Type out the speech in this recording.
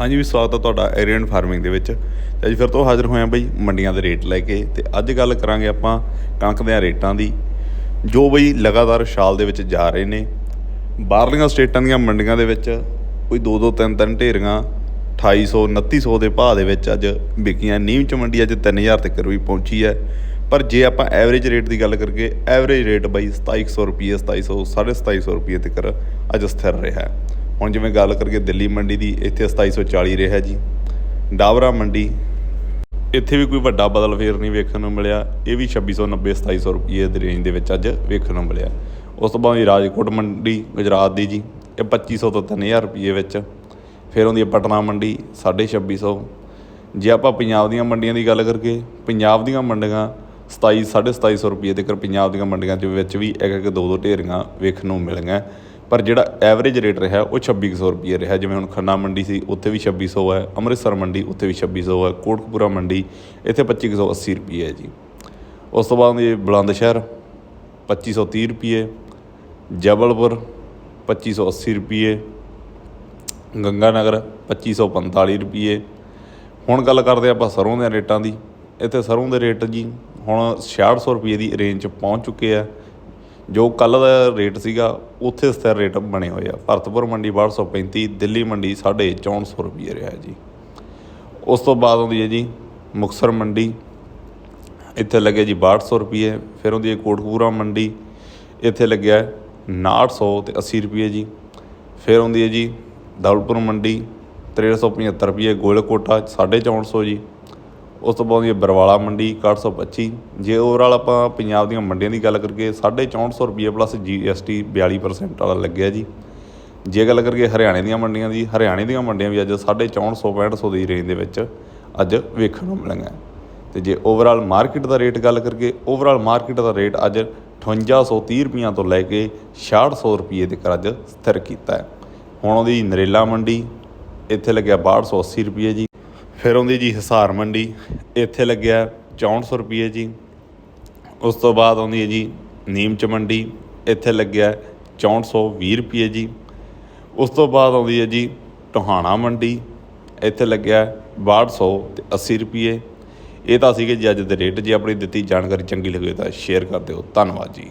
ਹਾਂਜੀ ਵੀ ਸਵਾਗਤ ਹੈ ਤੁਹਾਡਾ ਏਰੀਅਨ ਫਾਰਮਿੰਗ ਦੇ ਵਿੱਚ। ਤੇ ਅੱਜ ਫਿਰ ਤੋਂ ਹਾਜ਼ਰ ਹੋਇਆ ਬਈ ਮੰਡੀਆਂ ਦੇ ਰੇਟ ਲੈ ਕੇ। ਤੇ ਅੱਜ ਗੱਲ ਕਰਾਂਗੇ ਆਪਾਂ ਕਣਕ ਦੇ ਰੇਟਾਂ ਦੀ, ਜੋ ਬਈ ਲਗਾਤਾਰ ਛਾਲ ਦੇ ਵਿੱਚ ਜਾ ਰਹੇ ਨੇ। ਬਾਹਰਲੀਆਂ ਸਟੇਟਾਂ ਦੀਆਂ ਮੰਡੀਆਂ ਦੇ ਵਿੱਚ ਕੋਈ 2-2 3-3 ਢੇਰੀਆਂ 2800 2900 ਦੇ ਭਾਅ ਦੇ ਵਿੱਚ ਅੱਜ ਵਿਕੀਆਂ। ਨੀਮ ਚ ਮੰਡੀ ਅੱਜ 3000 ਤੱਕ ਵੀ ਪਹੁੰਚੀ ਹੈ। ਪਰ ਜੇ ਆਪਾਂ ਐਵਰੇਜ ਰੇਟ ਦੀ ਗੱਲ ਕਰੀਏ ਐਵਰੇਜ ਰੇਟ ਬਈ 2700 ਰੁਪਏ 2700 2750 ਰੁਪਏ ਤੱਕ ਅੱਜ ਸਥਿਰ ਰਿਹਾ। ਹੈ ਹੁਣ ਜਿਵੇਂ ਗੱਲ ਕਰੀਏ ਦਿੱਲੀ ਮੰਡੀ ਦੀ, ਇੱਥੇ 2740 ਰਿਹਾ ਜੀ। ਡਾਬਰਾ ਮੰਡੀ, ਇੱਥੇ ਵੀ ਕੋਈ ਵੱਡਾ ਬਦਲ ਫੇਰ ਨਹੀਂ ਵੇਖਣ ਨੂੰ ਮਿਲਿਆ। ਇਹ ਵੀ 2690 2700 ਰੁਪਏ ਦੇ ਰੇਂਜ ਦੇ ਵਿੱਚ ਅੱਜ ਵੇਖਣ ਨੂੰ ਮਿਲਿਆ। ਉਸ ਤੋਂ ਬਾਅਦ ਰਾਜਕੋਟ ਮੰਡੀ, ਗੁਜਰਾਤ ਦੀ ਜੀ, ਇਹ 2500 ਤੋਂ 3000 ਰੁਪਏ ਵਿੱਚ। ਫਿਰ ਆਉਂਦੀ ਹੈ ਪਟਨਾ ਮੰਡੀ 2650 ਜੇ ਆਪਾਂ ਪੰਜਾਬ ਦੀਆਂ ਮੰਡੀਆਂ ਦੀ ਗੱਲ ਕਰੀਏ, ਪੰਜਾਬ ਦੀਆਂ ਮੰਡੀਆਂ 27 2750 ਰੁਪਏ ਤੱਕ, ਪੰਜਾਬ ਦੀਆਂ ਮੰਡੀਆਂ ਦੇ ਵਿੱਚ ਵੀ ਇੱਕ ਇੱਕ ਦੋ ਦੋ ਢੇਰੀਆਂ ਵੇਖਣ ਨੂੰ ਮਿਲੀਆਂ। ਪਰ ਜਿਹੜਾ ਐਵਰੇਜ ਰੇਟ ਰਿਹਾ, ਉਹ 2600 ਰੁਪਏ ਰਿਹਾ। ਜਿਵੇਂ ਹੁਣ ਖੰਨਾ ਮੰਡੀ ਸੀ, ਉੱਥੇ ਵੀ 2600 ਹੈ। ਅੰਮ੍ਰਿਤਸਰ ਮੰਡੀ, ਉੱਥੇ ਵੀ 2600 ਹੈ। ਕੋਟਕਪੂਰਾ ਮੰਡੀ, ਇੱਥੇ 2580 ਰੁਪਏ ਹੈ ਜੀ। ਉਸ ਤੋਂ ਬਾਅਦ ਇਹ ਬੁਲੰਦ ਸ਼ਹਿਰ 2530 ਰੁਪਏ ਜਬਲਪੁਰ 2580 ਰੁਪਏ ਗੰਗਾਨਗਰ 2545 ਰੁਪਏ ਹੁਣ ਗੱਲ ਕਰਦੇ ਆਪਾਂ ਸਰੋਂ ਦੇ ਰੇਟਾਂ ਦੀ। ਇੱਥੇ ਸਰੋਂ ਦੇ ਰੇਟ ਜੀ ਹੁਣ 6600 ਰੁਪਏ ਦੀ ਰੇਂਜ 'ਚ ਪਹੁੰਚ ਚੁੱਕੇ ਆ। ਜੋ ਕੱਲ ਦਾ ਰੇਟ ਸੀਗਾ, ਉੱਥੇ ਸਥਿਰ ਰੇਟ ਬਣੇ ਹੋਏ ਆ। ਭਰਤਪੁਰ ਮੰਡੀ 1235 ਦਿੱਲੀ ਮੰਡੀ 450 ਰੁਪਏ ਰਿਹਾ ਜੀ। ਉਸ ਤੋਂ ਬਾਅਦ ਆਉਂਦੀ ਹੈ ਜੀ ਮੁਕਸਰ ਮੰਡੀ। ਇੱਥੇ ਲੱਗੇ ਜੀ 6200 ਰੁਪਏ ਫਿਰ ਆਉਂਦੀ ਹੈ ਕੋਟਕਪੂਰਾ ਮੰਡੀ। ਇੱਥੇ ਲੱਗਿਆ 900 ਤੇ 80 ਰੁਪਏ ਜੀ। ਫਿਰ ਆਉਂਦੀ ਹੈ ਜੀ ਦੌਲਪੁਰ ਮੰਡੀ 375 ਰੁਪਏ ਗੋਲਕੋਟਾ 450 ਜੀ। ਉਸ ਤੋਂ ਬਾਅਦ ਇਹ ਬਰਵਾਲਾ ਮੰਡੀ 6125 ਜੇ ਓਵਰਆਲ ਆਪਾਂ ਪੰਜਾਬ ਦੀਆਂ ਮੰਡੀਆਂ ਦੀ ਗੱਲ ਕਰੀਏ 450 ਰੁਪਏ ਪਲੱਸ GST 42% ਵਾਲਾ ਲੱਗਿਆ ਜੀ। ਜੇ ਗੱਲ ਕਰੀਏ ਹਰਿਆਣੇ ਦੀਆਂ ਮੰਡੀਆਂ ਦੀ, ਹਰਿਆਣੇ ਦੀਆਂ ਮੰਡੀਆਂ ਵੀ ਅੱਜ 450 6500 ਦੀ ਰੇਂਜ ਦੇ ਵਿੱਚ ਅੱਜ ਵੇਖਣ ਨੂੰ ਮਿਲੀਆਂ। ਤੇ ਜੇ ਓਵਰਆਲ ਮਾਰਕੀਟ ਦਾ ਰੇਟ ਗੱਲ ਕਰੀਏ ਓਵਰਆਲ ਮਾਰਕੀਟ ਦਾ ਰੇਟ ਅੱਜ 5830 ਰੁਪਈਆਂ ਤੋਂ ਲੈ ਕੇ 6600 ਰੁਪਏ ਤੱਕ ਅੱਜ ਸਥਿਰ ਕੀਤਾ ਹੈ। ਹੁਣ ਉਹਦੀ ਨਰੇਲਾ ਮੰਡੀ, ਇੱਥੇ ਲੱਗਿਆ 6280 ਰੁਪਏ ਜੀ। ਫਿਰ ਆਉਂਦੀ ਜੀ ਹਿਸਾਰ ਮੰਡੀ, ਇੱਥੇ ਲੱਗਿਆ 6400 ਰੁਪਏ ਜੀ। ਉਸ ਤੋਂ ਬਾਅਦ ਆਉਂਦੀ ਹੈ ਜੀ ਨੀਮਚ ਮੰਡੀ, ਇੱਥੇ ਲੱਗਿਆ 6420 ਰੁਪਏ ਜੀ। ਉਸ ਤੋਂ ਬਾਅਦ ਆਉਂਦੀ ਹੈ ਜੀ ਟੋਹਾਣਾ ਮੰਡੀ, ਇੱਥੇ ਲੱਗਿਆ 6200 ਤੇ 80 ਰੁਪਏ ਇਹ ਤਾਂ ਸੀਗੇ ਜੀ ਅੱਜ ਦੇ ਰੇਟ, ਜੇ ਆਪਣੀ ਦਿੱਤੀ ਜਾਣਕਾਰੀ ਚੰਗੀ ਲੱਗੇ ਤਾਂ ਸ਼ੇਅਰ ਕਰ ਦਿਓ। ਧੰਨਵਾਦ ਜੀ।